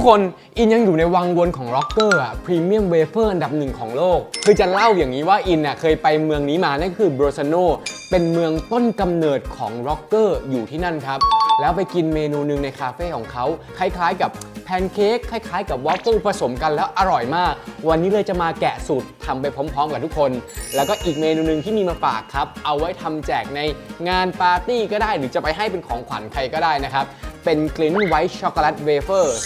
กคนอินยังอยู่ในวังวนของร็อกเกอร์อะพรีเมียมเวเฟอร์อันดับหนึ่งของโลก คือจะเล่าอย่างนี้ว่าอินอะเคยไปเมืองนี้มา นั่นคือบรซาโนเป็นเมืองต้นกำเนิดของร็อกเกอร์อยู่ที่นั่นครับ แล้วไปกินเมนูหนึ่งในคาเฟ่ของเขาคล้ายๆกับแพนเค้กคล้ายๆกับวอฟเฟิลผสมกันแล้วอร่อยมาก วันนี้เลยจะมาแกะสูตรทำไปพร้อมๆ กับทุกคน แล้วก็อีกเมนูหนึ่งที่มีมาฝากครับ เอาไว้ทำแจกในงานปาร์ตี้ก็ได้หรือจะไปให้เป็นของขวัญใครก็ได้นะครับเป็นกลิ้นไวท์ช็อกโกแลตเวเฟอร์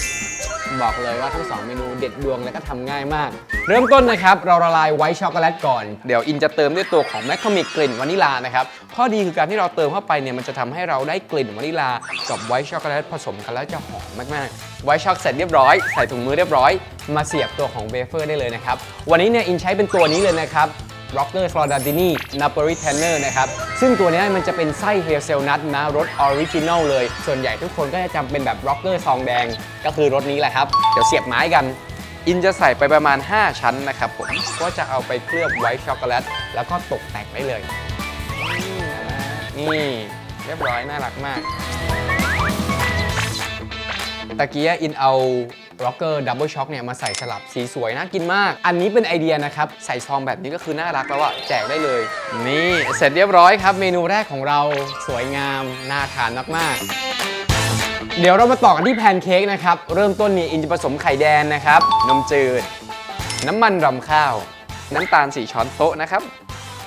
บอกเลยว่าทั้ง2เมนูเด็ดดวงและก็ทำง่ายมาก เริ่มต้นนะครับเราละลายไวท์ช็อกโกแลตก่อน เดี๋ยวอินจะเติมด้วยตัวของแมคคามิกกลิ่นวานิลานะครับข้อดีคือการที่เราเติมเข้าไปเนี่ยมันจะทำให้เราได้กลิ่นวานิลากับไวท์ช็อกโกแลตผสมกันแล้วจะหอมมากๆ ไวท์ช็อกเสร็จเรียบร้อยใส่ถุงมือเรียบร้อย มาเสียบตัวของเวเฟอร์ได้เลยนะครับวันนี้เนี่ยอินใช้เป็นตัวนี้เลยนะครับ Rocker f l o r d a d i n i Napolitaner นอร์นะครับ ซึ่งตัวนี้มันจะเป็นไส้เฮลเซลนัทนะรสออริจิน l ลเลย ส่วนใหญ่ทุกคนก็จะจำเป็นแบบ Rocker ซองแดง ก็คือรสนี้แหละครับ เดี๋ยวเสียบไม้กันอินจะใส่ไปประมาณ 5 ชั้นนะครับผม ก็จะเอาไปเคลือบไวท์ช็อกโกแลต แล้วก็ตกแต่งได้เลย นี่เรียบร้อยน่ารักมาก ตะกี้อินเอา Rocker Double Shock เนี่ยมาใส่สลับสีสวยน่ากินมาก อันนี้เป็นไอเดียนะครับ ใส่ซองแบบนี้ก็คือน่ารักแล้วอะแจกได้เลย นี่เสร็จเรียบร้อยครับ เมนูแรกของเราสวยงาม น่าทานมากๆ เดี๋ยวเรามาต่อกันที่แพนเค้กนะครับเริ่มต้นนี่อินจะผสมไข่แดงนะครับนมจืด น้ำมันรำข้าว น้ำตาล4ช้อนโต๊ะนะครับ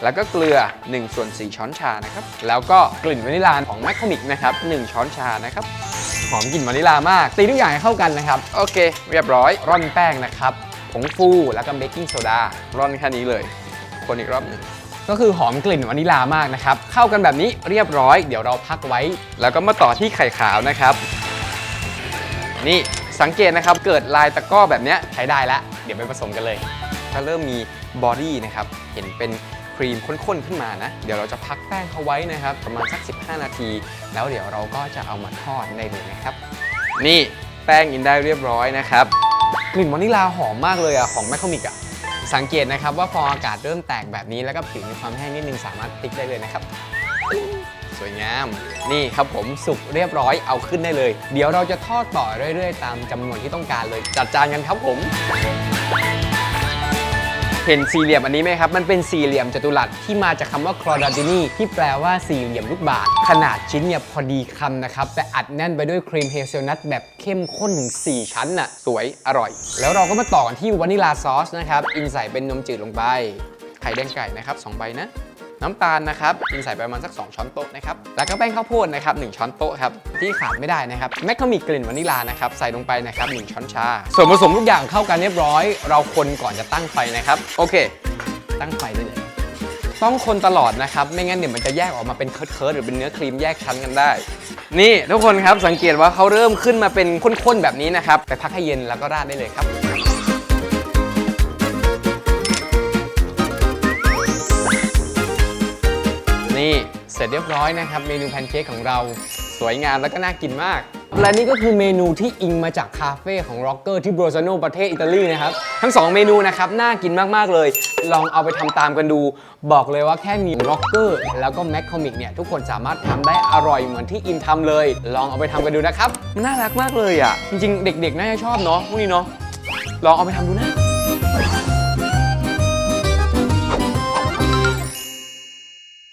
แล้วก็เกลือ1ส่วน4ช้อนชานะครับ แล้วก็กลิ่นวานิลาของแมคคามิกนะครับ1ช้อนชานะครับ หอมกลิ่นวานิลามาก ตีทุกอย่างให้เข้ากันนะครับ โอเค เรียบร้อย ร่อนแป้งนะครับ ผงฟูแล้วก็เบกกิ้งโซดา ร่อนแค่นี้เลย คนอีกรอบหนึ่งก็คือหอมกลิ่นวานิลามากนะครับ เข้ากันแบบนี้เรียบร้อย เดี๋ยวเราพักไว้ แล้วก็มาต่อที่ไข่ขาวนะครับ นี่สังเกตนะครับ เกิดลายตะกร้อแบบเนี้ยใช้ได้แล้ว เดี๋ยวไปผสมกันเลย ถ้าเริ่มมีบอดี้นะครับ เห็นเป็น ครีมข้นๆขึ้นมานะ เดี๋ยวเราจะพักแป้งเขาไว้นะครับ ประมาณสัก 15 นาที แล้วเดี๋ยวเราก็จะเอามาทอดได้เลยนะครับ นี่แป้งอินได้เรียบร้อยนะครับ กลิ่นวานิลาหอมมากเลยอะของแมคคามิกอะสังเกตนะครับว่าฟองอากาศเริ่มแตกแบบนี้แล้วก็ผิวมีความแห้งนิดนึงสามารถติ๊กได้เลยนะครับ สวยงาม นี่ครับผมสุกเรียบร้อยเอาขึ้นได้เลย เดี๋ยวเราจะทอดต่อเรื่อย ๆ ตามจำนวนที่ต้องการเลย จัดจานกันครับผม เห็นสี่เหลี่ยมอันนี้ไหมครับ มันเป็นสี่เหลี่ยมจัตุรัสที่มาจากคำว่าครอดาดินีที่แปลว่าสี่เหลี่ยมลูกบาศก์ขนาดชิ้นเนี่ยพอดีคำนะครับแต่อัดแน่นไปด้วยครีมเฮเซลนัทแบบเข้มข้นถึง4ชั้นน่ะสวยอร่อย แล้วเราก็มาต่อกันที่วานิลาซอสนะครับอินใส่เป็นนมจืดลงไปไข่แดงไก่นะครับสองใบนะ น้ำตาลนะครับอินใส่ไปประมาณสัก 2 ช้อนโต๊ะนะครับแล้วก็แป้งข้าวโพดนะครับ1ช้อนโต๊ะครับที่ขาดไม่ได้นะครับแมคคามิกกลิ่นวานิลานะครับใส่ลงไปนะครับ1ช้อนชา ส่วนผสมทุกอย่างเข้ากันเรียบร้อย เราคนก่อนจะตั้งไฟนะครับโอเค ตั้งไฟได้เลยต้องคนตลอดนะครับ ไม่งั้นเดี๋ยวมันจะแยกออกมาเป็นเคิร์ดๆหรือเป็นเนื้อครีมแยกชั้นกันได้ นี่ทุกคนครับสังเกตว่าเขาเริ่มขึ้นมาเป็นข้นๆแบบนี้นะครับไปพักให้เย็นแล้วก็ราดได้เลยครับ นี่เสร็จเรียบร้อยนะครับ เมนูแพนเค้กของเราสวยงามแล้วก็น่ากินมาก และนี่ก็คือเมนูที่อิงมาจากคาเฟ่ของร็อกเกอร์ที่โบรซาโนประเทศอิตาลีนะครับ ทั้ง 2 เมนูนะครับ น่ากินมาก ๆ เลย ลองเอาไปทำตามกันดู บอกเลยว่าแค่มีร็อกเกอร์แล้วก็แมคคอมิกเนี่ย ทุกคนสามารถทำได้อร่อยเหมือนที่อินทำเลย ลองเอาไปทำกันดูนะครับ น่ารักมากเลยอะ จริง ๆ เด็ก ๆ น่าจะชอบเนาะพวกนี้เนาะลองเอาไปทำดูนะ